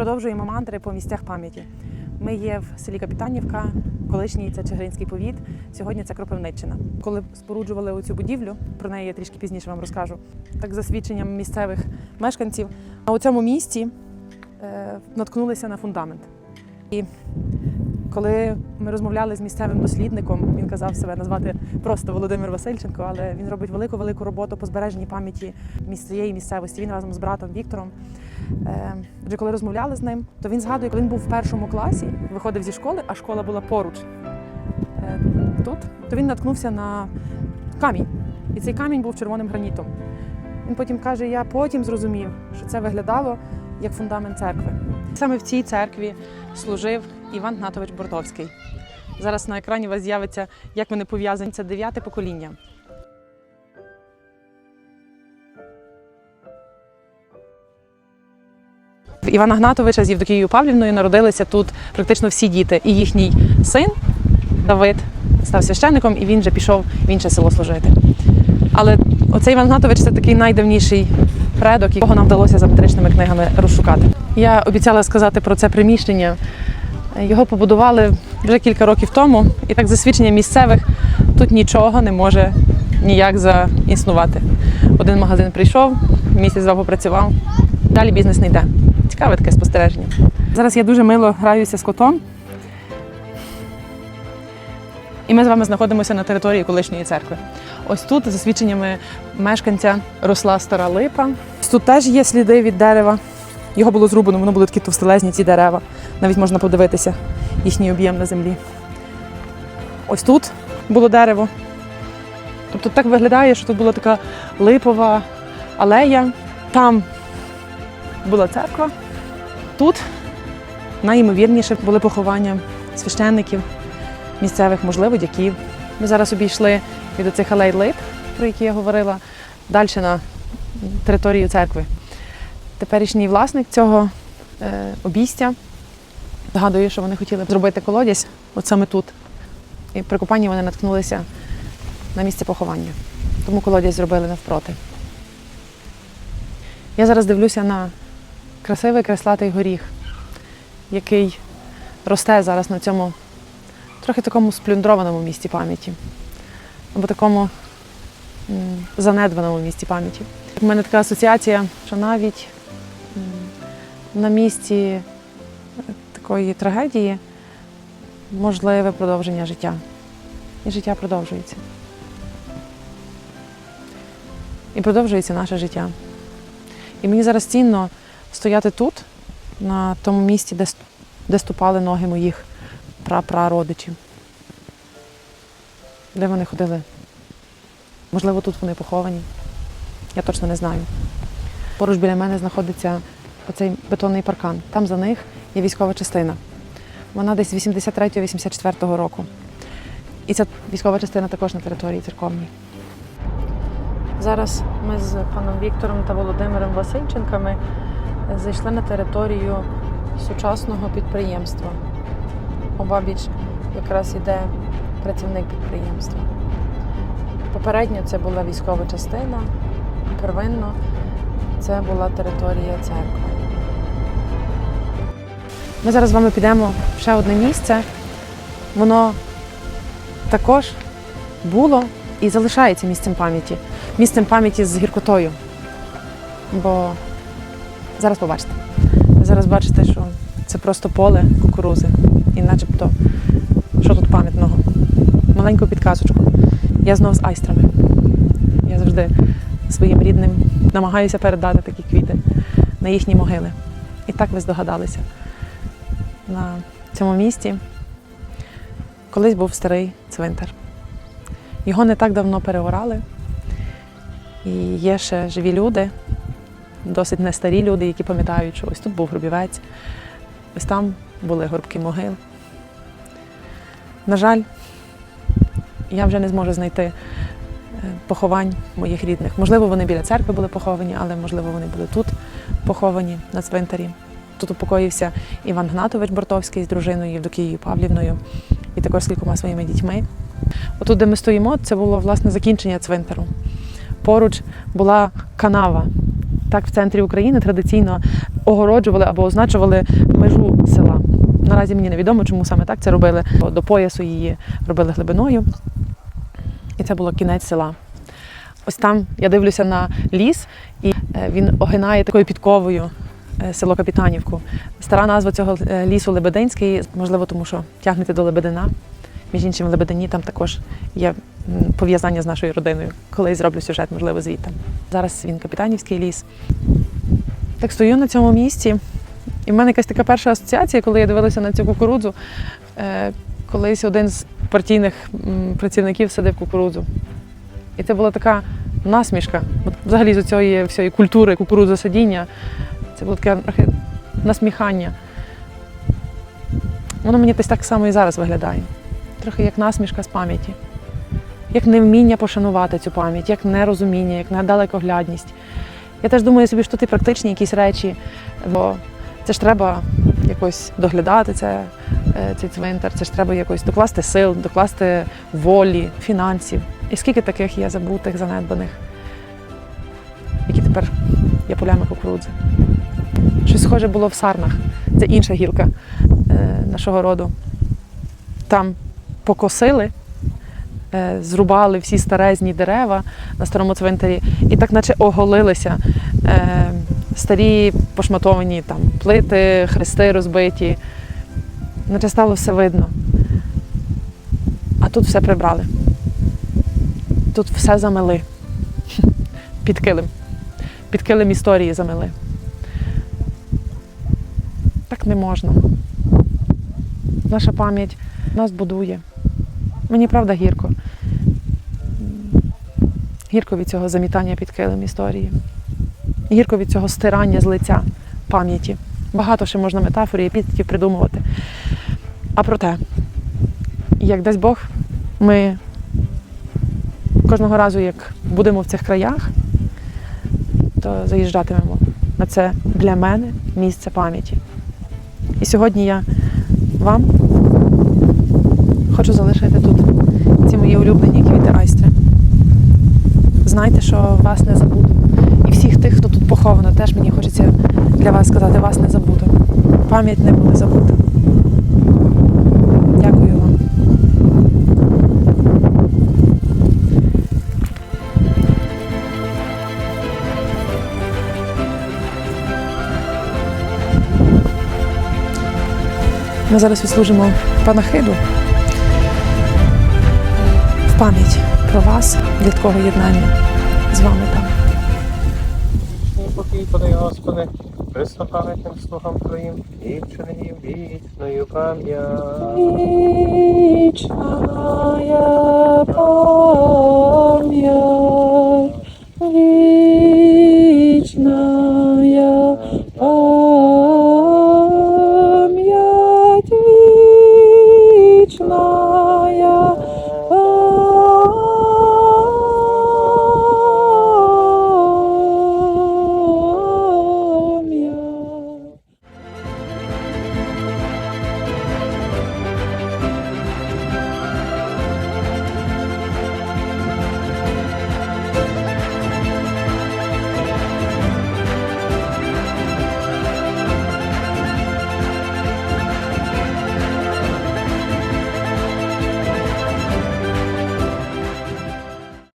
Продовжуємо мантри по місцях пам'яті. Ми є в селі Капітанівка, колишній це Чигиринський повіт. Сьогодні це Кропивниччина. Коли споруджували оцю будівлю, про неї я трішки пізніше вам розкажу. Так за свідченням місцевих мешканців, на цьому місці е, наткнулися на фундамент. І коли ми розмовляли з місцевим дослідником, він казав себе назвати просто Володимир Васильченко, але він робить велику велику роботу по збереженні пам'яті цієї місцевості. Він разом з братом Віктором. Е, Отже, коли розмовляли з ним, то він згадує, коли він був в першому класі, виходив зі школи, а школа була поруч е, тут, то він наткнувся на камінь. І цей камінь був червоним гранітом. Він потім каже: я потім зрозумів, що це виглядало як фундамент церкви. Саме в цій церкві служив Іван Гнатович Бордовський. Зараз на екрані у вас з'явиться, як вони пов'язані. Це дев'яте покоління. Івана Гнатовича з Євдокією Павлівною народилися тут практично всі діти. І їхній син Давид став священником, і він вже пішов в інше село служити. Але оцей Іван Гнатович це такий найдавніший предок, якого нам вдалося за метричними книгами розшукати. Я обіцяла сказати про це приміщення. Його побудували вже кілька років тому, і так за свідченням місцевих тут нічого не може ніяк заіснувати. Один магазин прийшов, місяць два попрацював, далі бізнес не йде. Цікаве таке спостереження. Зараз я дуже мило граюся з котом. І ми з вами знаходимося на території колишньої церкви. Ось тут, за свідченнями мешканця, росла стара липа. Тут теж є сліди від дерева. Його було зрубано, воно були такі товстелезні ці дерева. Навіть можна подивитися їхній об'єм на землі. Ось тут було дерево. Тобто так виглядає, що тут була така липова алея. Там була церква. Тут найімовірніше були поховання священників, місцевих, можливо, дяків. Ми зараз обійшли від оцих алей лип, про які я говорила, далі на територію церкви. Теперішній власник цього е, обійстя згадує, що вони хотіли зробити колодязь от саме тут. І при купанні вони наткнулися на місце поховання. Тому колодязь зробили навпроти. Я зараз дивлюся на красивий креслатий горіх, який росте зараз на цьому трохи такому сплюндрованому місці пам'яті, або такому занедбаному місці пам'яті. У мене така асоціація, що навіть на місці е, такої трагедії можливе продовження життя. І життя продовжується. І продовжується наше життя. І мені зараз цінно стояти тут, на тому місці, де, де ступали ноги моїх прапрародичів. Де вони ходили? Можливо, тут вони поховані. Я точно не знаю. Поруч біля мене знаходиться оцей бетонний паркан. Там за них є військова частина. Вона десь 83-84 року. І ця військова частина також на території церковній. Зараз ми з паном Віктором та Володимиром Васильченками зайшли на територію сучасного підприємства. Обабіч якраз іде працівник підприємства. Попередньо це була військова частина, первинно це була територія церкви. Ми зараз з вами підемо в ще одне місце. Воно також було і залишається місцем пам'яті. Місцем пам'яті з гіркотою. Бо зараз побачите. Ви зараз бачите, що це просто поле кукурузи. І начебто, що тут пам'ятного? Маленьку підказочку. Я знов з айстрами. Я завжди своїм рідним намагаюся передати такі квіти на їхні могили. І так ви здогадалися. На цьому місці колись був старий цвинтар. Його не так давно переорали. І є ще живі люди, досить не старі люди, які пам'ятають, що ось тут був гробівець, ось там були горбки могил. На жаль, я вже не зможу знайти е, поховань моїх рідних. Можливо, вони біля церкви були поховані, але можливо вони були тут поховані на цвинтарі. Тут упокоївся Іван Гнатович Бортовський з дружиною Євдокією Павлівною і також з кількома своїми дітьми. Отут, де ми стоїмо, це було власне закінчення цвинтару. Поруч була канава. Так, в центрі України традиційно огороджували або означували межу села. Наразі мені невідомо, чому саме так це робили. До поясу її робили глибиною, і це було кінець села. Ось там я дивлюся на ліс, і е, він огинає такою підковою село Капітанівку. Стара назва цього е, лісу Лебединський, можливо, тому що тягнете до Лебедина. Між іншим, в Лебедині там також є пов'язання з нашою родиною. Колись зроблю сюжет, можливо, звідти. Зараз він Капітанівський ліс. Так стою на цьому місці, і в мене якась така перша асоціація, коли я дивилася на цю кукурудзу. Е, Колись один з партійних працівників садив кукурудзу. І це була така насмішка. Взагалі з цієї всієї культури кукурудзосадіння. Це було таке трохи насміхання. Воно мені десь так само і зараз виглядає. Трохи як насмішка з пам'яті, як невміння пошанувати цю пам'ять, як нерозуміння, як недалекоглядність. Я теж думаю собі, що тут і практичні якісь речі, бо це ж треба якось доглядати це, е, цей цвинтар, це ж треба якось докласти сил, докласти волі, фінансів. І скільки таких є забутих, занедбаних, які тепер є полями кукурудзи. Щось схоже було в Сарнах. Це інша гілка е, нашого роду. Там покосили, е, зрубали всі старезні дерева на старому цвинтарі і так наче оголилися. Е, старі пошматовані там плити, хрести розбиті. Наче стало все видно. А тут все прибрали. Тут все замели. Під килим. Під килим історії замели. Так не можна. Наша пам'ять нас будує. Мені правда гірко. Гірко від цього замітання під килим історії. Гірко від цього стирання з лиця пам'яті. Багато ще можна метафор і епітетів придумувати. А проте, як дасть Бог, ми кожного разу, як будемо в цих краях, то заїжджатимемо на це для мене місце пам'яті. І сьогодні я вам хочу залишити тут ці мої улюблені квіти айстри. Знайте, що вас не забуду. І всіх тих, хто тут поховано, теж мені хочеться для вас сказати, вас не забуду. Пам'ять не буде забута. Ми зараз відслужимо панахиду в пам'ять про вас такого єднання з вами там. Покій, подай, Господи, приступаючим слухам Твоїм, вічною пам'ять. Вічная пам'ять.